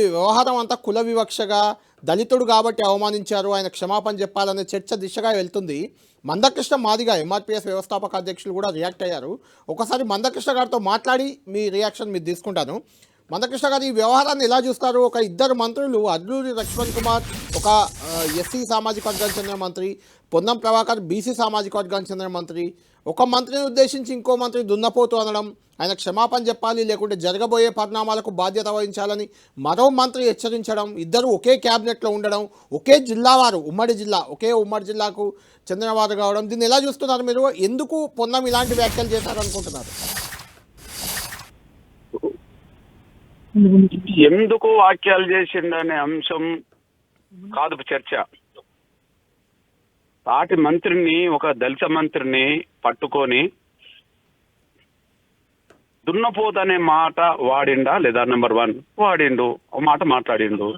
ఈ వ్యవహారం అంతా కుల వివక్షగా దళితుడు కాబట్టి అవమానించారు ఆయన క్షమాపణ చెప్పాలనే చర్చ దిశగా వెళ్తుంది. మందకృష్ణ మాదిగా ఎంఆర్పిఎస్ వ్యవస్థాపక అధ్యక్షులు కూడా రియాక్ట్ అయ్యారు. ఒకసారి మందకృష్ణ గారితో మాట్లాడి మీ రియాక్షన్ మీరు తీసుకుంటాను. మందకృష్ణ గారు ఈ వ్యవహారాన్ని ఎలా చూస్తారు? ఒక ఇద్దరు మంత్రులు అల్లూరి లక్ష్మణ్ కుమార్ ఒక ఎస్సీ సామాజిక వర్గానికి చెందిన మంత్రి పొన్నం ప్రభాకర్ బీసీ సామాజిక వర్గానికి చెందిన మంత్రి. ఒక మంత్రిని ఉద్దేశించి ఇంకో మంత్రి దున్నపోతు అనడం ఆయన క్షమాపణ చెప్పాలి లేకుంటే జరగబోయే పరిణామాలకు బాధ్యత వహించాలని మరో మంత్రి హెచ్చరించడం ఇద్దరు ఒకే క్యాబినెట్లో ఉండడం ఒకే జిల్లా వారు ఉమ్మడి జిల్లా ఒకే ఉమ్మడి జిల్లాకు చంద్రబాబు కావడం దీన్ని ఎలా చూస్తున్నారు మీరు? ఎందుకు పొన్నం ఇలాంటి వ్యాఖ్యలు చేశారనుకుంటున్నారు? ఎందుకు వాక్యాలు చేసిందనే అంశం కాదు చర్చ. పాటి మంత్రిని ఒక దళిత మంత్రిని పట్టుకొని దున్నపోతు అనే మాట వాడిండా లేదా నెంబర్ వన్ వాడిండు. ఒక మాట మాట్లాడిండు.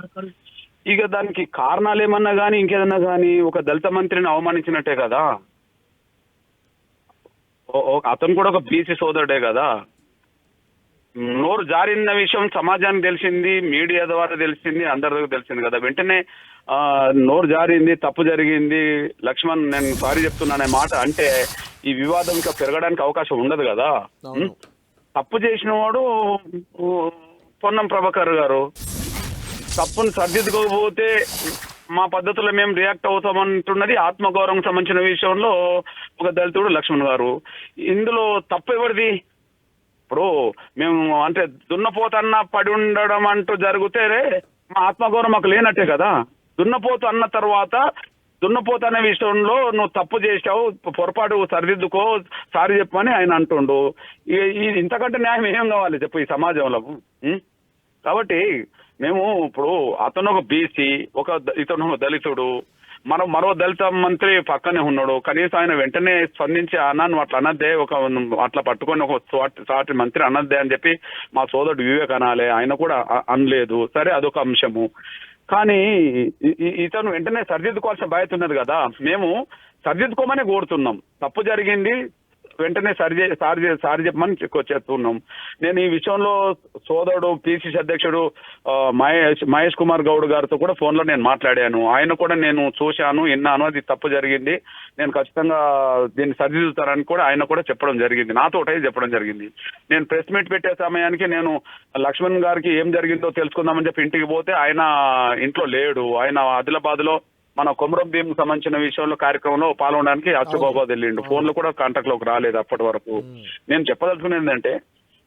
ఇక దానికి కారణాలు ఏమన్నా కానీ ఇంకేదన్నా కానీ ఒక దళిత మంత్రిని అవమానించినట్టే కదా. అతను కూడా ఒక బీసీ సోదరుడే కదా. నోరు జారిన విషయం సమాజానికి తెలిసింది మీడియా ద్వారా తెలిసింది అందరి తెలిసింది కదా. వెంటనే ఆ, నోరు జారింది తప్పు జరిగింది. లక్ష్మణ్ నేను సారీ చెప్తున్నానే మాట అంటే ఈ వివాదం ఇంకా పెరగడానికి అవకాశం ఉండదు కదా? తప్పు చేసిన వాడు పొన్నం ప్రభాకర్ గారు. తప్పును సర్దిద్దుకోకపోతే మా పద్ధతిలో మేము రియాక్ట్ అవుతామంటున్నది ఆత్మగౌరవం సంబంధించిన విషయంలో ఒక దళితుడు లక్ష్మణ్ గారు. ఇందులో తప్పు ఎవరిది? ఇప్పుడు మేము అంటే దున్నపోతన్న పడి ఉండడం అంటూ జరిగితే మా ఆత్మగౌరవం మాకు లేనట్టే కదా. దున్నపోతు అన్న తర్వాత దున్నపోతు విషయంలో నువ్వు తప్పు చేసావు పొరపాటు సరిదిద్దుకో సారీ చెప్పమని ఆయన అంటుండు. ఇంతకంటే న్యాయం ఏం కావాలి చెప్పు ఈ సమాజంలో? కాబట్టి మేము ఇప్పుడు అతను ఒక బీసీ ఒక ఇతను ఒక దళితుడు మనం మరో దళిత మంత్రి పక్కనే ఉన్నాడు. కనీసం ఆయన వెంటనే స్పందించి అన్నా నువ్వు అట్లా అనద్దే ఒక అట్లా పట్టుకొని ఒక సాటి మంత్రి అనద్దే అని చెప్పి మా సోదరుడు వివేక్ అనాలే ఆయన కూడా అనలేదు. సరే అదొక అంశము. కానీ ఇతను వెంటనే సరిదిద్దుకోవాల్సిన బాధ్యత ఉన్నది కదా. మేము సరిదిద్దుకోమని కోరుతున్నాం. తప్పు జరిగింది వెంటనే సరి సారి సారి చెప్పమని చేస్తున్నాం. నేను ఈ విషయంలో సోదరుడు పిసిసి అధ్యక్షుడు మహేష్ మహేష్ కుమార్ గౌడ్ గారితో కూడా ఫోన్లో నేను మాట్లాడాను. ఆయన కూడా నేను చూశాను విన్నాను అది తప్పు జరిగింది. నేను ఖచ్చితంగా దీన్ని సరిదిద్దుతారని కూడా ఆయన కూడా చెప్పడం జరిగింది. నాతో చెప్పడం జరిగింది. నేను ప్రెస్ మీట్ పెట్టే సమయానికి నేను లక్ష్మణ్ గారికి ఏం జరిగిందో తెలుసుకుందామని చెప్పి ఇంటికి పోతే ఆయన ఇంట్లో లేడు. ఆయన ఆదిలాబాద్లో మన కొమరం భీమ్ సంబంధించిన విషయంలో కార్యక్రమంలో పాల్గొనడానికి అచ్చుబాబాద్ వెళ్ళిండు. ఫోన్లు కూడా కాంటాక్ట్లోకి రాలేదు అప్పటి వరకు. నేను చెప్పదలుచుకునేది ఏంటంటే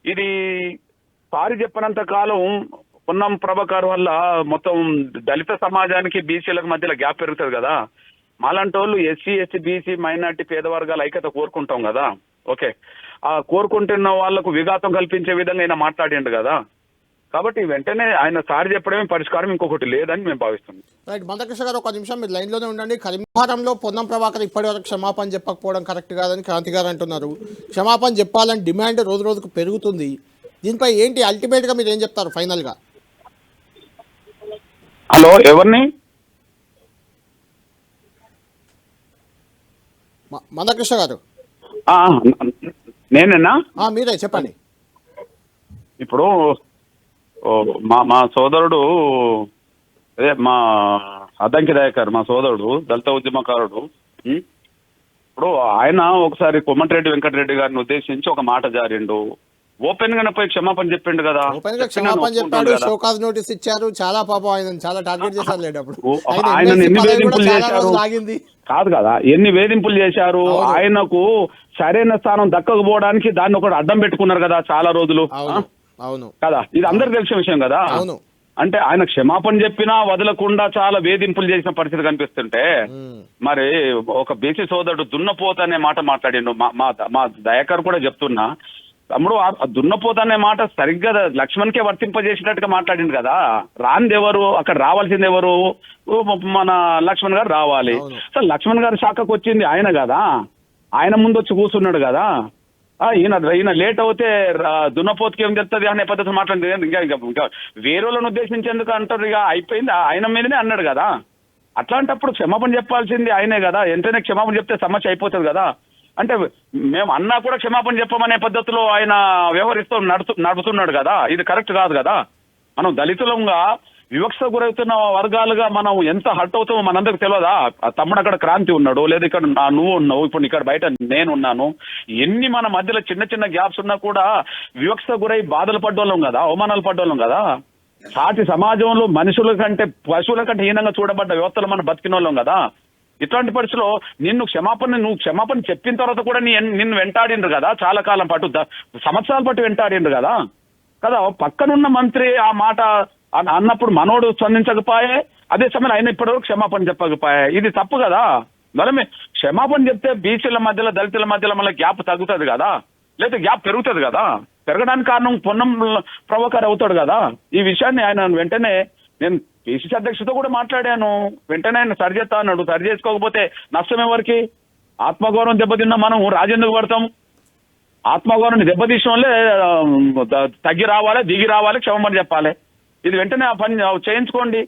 ఇది సారి చెప్పినంత కాలం పొన్నం ప్రభాకర్ వల్ల మొత్తం దళిత సమాజానికి బీసీలకు మధ్యలో గ్యాప్ పెరుగుతుంది కదా. మాలాంటి వాళ్ళు ఎస్సీ ఎస్సీ బీసీ మైనార్టీ పేద వర్గాల ఐక్యత కోరుకుంటాం కదా. ఓకే. ఆ కోరుకుంటున్న వాళ్ళకు విఘాతం కల్పించే విధంగా ఆయన మాట్లాడిండు కదా. కాబట్టి వెంటనే ఆయన సారి చెప్పడమే పరిష్కారం ఇంకొకటి లేదని మేము భావిస్తున్నాం. రైట్ మందకృష్ణ గారు ఒక నిమిషం మీరు లైన్లోనే ఉండండి. కరీంనగరంలో పొన్నం ప్రభాకర్ ఇప్పటివరకు క్షమాపణ చెప్పకపోవడం కరెక్ట్ కాదని క్రాంతి గారు అంటున్నారు. క్షమాపణ చెప్పాలని డిమాండ్ రోజు రోజుకు పెరుగుతుంది. దీనిపై ఏంటి అల్టిమేట్గా మీరు ఏం చెప్తారు ఫైనల్గా? హలో ఎవరిని? మందకృష్ణ గారు. ఆ, నేనేనా? ఆ, మీరే చెప్పండి. ఇప్పుడు మా మా సోదరుడు అదే మా అద్దంకి దయాకర్ మా సోదరుడు దళిత ఉద్యమకారుడు? ఇప్పుడు ఆయన ఒకసారి కొమ్మటిరెడ్డి వెంకటరెడ్డి గారిని ఉద్దేశించి ఒక మాట జారిండు. ఓపెన్ గానే పోయి క్షమాపణ చెప్పిండు కదా. ఓపెన్గా చెప్పినా క్షమాపణ చెప్పాడు. షోకాజ్ నోటీస్ ఇచ్చారు చాలా పాపం ఆయన చాలా టార్గెట్ చేశారు లేండి అప్పుడు. ఓ, ఆయన ఎన్ని వేధింపులు చేశారు? కాదు కదా ఎన్ని వేధింపులు చేశారు. ఆయనకు సరైన స్థానం దక్కకపోవడానికి దాన్ని ఒకటి అడ్డం పెట్టుకున్నారు కదా చాలా రోజులు. అవును. కదా? ఇది అందరికి తెలిసిన విషయం కదా? అవును. అంటే ఆయన క్షమాపణ చెప్పినా వదలకుండా చాలా వేధింపులు చేసిన పరిస్థితి కనిపిస్తుంటే మరి ఒక బీసీ సోదరుడు దున్నపోత అనే మాట మాట్లాడిండు. మా మా దయాకర్ కూడా చెప్తున్నా. తమ్ముడు దున్నపోత అనే మాట సరిగ్గా లక్ష్మణ్కే వర్తింపజేసినట్టుగా మాట్లాడిండు కదా? రాంది ఎవరు అక్కడ రావాల్సింది ఎవరు? మన లక్ష్మణ్ గారు రావాలి. సో లక్ష్మణ్ గారి శాఖకు వచ్చింది ఆయన కదా? ఆయన ముందు వచ్చి కూర్చున్నాడు కదా? ఈయన ఈయన లేట్ అవుతే రా- దున్నపోతుకి ఏం చెప్తుంది అనే పద్ధతి మాట్లాడింది. ఇంకా ఇంకా ఇంకా వేరే వాళ్ళని ఉద్దేశించేందుకు అంటారు ఇక అయిపోయింది. ఆయన మీదనే అన్నాడు కదా. అట్లాంటప్పుడు క్షమాపణ చెప్పాల్సింది ఆయనే కదా. ఎంతైనా క్షమాపణ చెప్తే సమస్య అయిపోతుంది కదా. అంటే మేము అన్నా కూడా క్షమాపణ చెప్పమనే పద్ధతిలో ఆయన వ్యవహరిస్తూ నడుతు నడుపుతున్నాడు కదా. ఇది కరెక్ట్ కాదు కదా. మనం దళితులంగా వివక్ష గురవుతున్న వర్గాలుగా మనం ఎంత హర్ట్ అవుతామో మనందరికి తెలియదా? తమ్ముడు అక్కడ క్రాంతి ఉన్నాడు లేదా ఇక్కడ నా- నువ్వు ఉన్నావు ఇప్పుడు ఇక్కడ బయట నేను ఉన్నాను. ఎన్ని మన మధ్యలో చిన్న చిన్న గ్యాప్స్ ఉన్నా కూడా వివక్ష గురై బాధలు పడ్డోళ్ళం కదా అవమానాలు పడ్డోళ్ళం కదా? సాటి సమాజంలో మనుషుల కంటే పశువుల కంటే హీనంగా చూడబడ్డ వ్యవస్థలు మనం బతికినోళ్ళం కదా? ఇట్లాంటి పరిస్థితిలో నిన్ను క్షమాపణ నువ్వు క్షమాపణ చెప్పిన తర్వాత కూడా నీ నిన్ను వెంటాడిండ్రు కదా చాలా కాలం పాటు సంవత్సరాల పాటు వెంటాడిండ్రు కదా? కదా పక్కనున్న మంత్రి ఆ మాట అని అన్నప్పుడు మనోడు స్పందించకపోయే అదే సమయంలో ఆయన ఇప్పటివరకు క్షమాపణ చెప్పకపోయే. ఇది తప్పు కదా? మనమే క్షమాపణ చెప్తే బీసీల మధ్యలో దళితుల మధ్యలో మళ్ళీ గ్యాప్ తగ్గుతుంది కదా? లేదా గ్యాప్ పెరుగుతుంది కదా? పెరగడానికి కారణం పొన్నం ప్రవోకర్ అవుతాడు కదా? ఈ విషయాన్ని ఆయన వెంటనే నేను పిసిసి అధ్యక్షుడితో కూడా మాట్లాడాను. వెంటనే ఆయన సరి చేస్తా అన్నాడు. సరి చేసుకోకపోతే నష్టం ఎవరికి? ఆత్మగౌరవం దెబ్బతిన్న మనం రాజేందుకు పడతాం. ఆత్మగౌరవం దెబ్బతీసిన వాళ్ళే తగ్గి రావాలి దిగి రావాలి క్షమమని చెప్పాలి. ఇది వెంటనే ఆ పని చేయించుకోండి.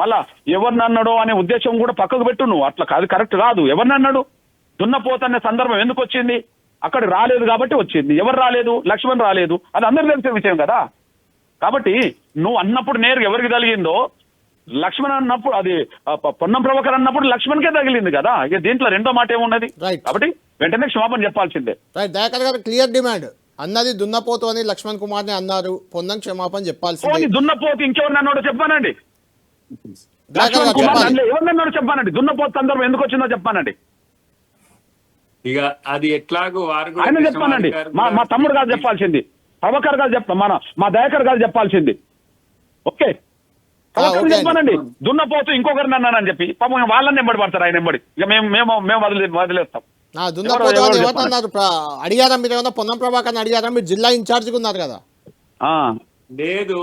మళ్ళా ఎవరిని అన్నాడో అనే ఉద్దేశం కూడా పక్కకు పెట్టు నువ్వు. అట్లా కాదు కరెక్ట్ కాదు. ఎవరిని అన్నాడు? దున్నపోతనే సందర్భం ఎందుకు వచ్చింది? అక్కడ రాలేదు కాబట్టి వచ్చింది. ఎవరు రాలేదు? లక్ష్మణ్ రాలేదు. అది అందరికీ తెలిసిన విషయం కదా. కాబట్టి నువ్వు అన్నప్పుడు నేరుగా ఎవరికి తగిలిందో లక్ష్మణ్ అన్నప్పుడు అది పొన్నం ప్రభాకర్ అన్నప్పుడు లక్ష్మణ్కే తగిలింది కదా. ఇక దీంట్లో రెండో మాట ఏమున్నది. కాబట్టి వెంటనే క్షమాపణ చెప్పాల్సిందే. క్లియర్ డిమాండ్ అన్నది దున్నపోతు అని లక్ష్మణ్ కుమార్ని అన్నారు. పొందం క్షమాపణ చెప్పాల్సిందే. దున్నపోతు ఇంకెవరిని అన్నాడో చెప్పానండి. కుమార్ అన్నాడో చెప్పానండి. దున్నపోతు సందర్భం ఎందుకు వచ్చిందో చెప్పానండి. ఇక అది ఎట్లాగో వారు ఆయన చెప్పానండి. మా మా తమ్ముడు గారు చెప్పాల్సింది. ప్రభాకర్ గారు చెప్తా మన మా దయాకర్ గారు చెప్పాల్సింది. ఓకే. చెప్పానండి. దున్నపోతు ఇంకొకరిని అన్నానని చెప్పి. పాపం వాళ్ళని ఎంబడి పడతారు ఆయన ఎంబడి ఇక మేము మేము మేము వదిలే వదిలేస్తాం. దున్నపోతు అని అడిగారా మీరు ఏమన్నా పొన్నం ప్రభాకర్ని అడిగారా? మీరు జిల్లా ఇన్ఛార్జిగా ఉన్నారు కదా. లేదు.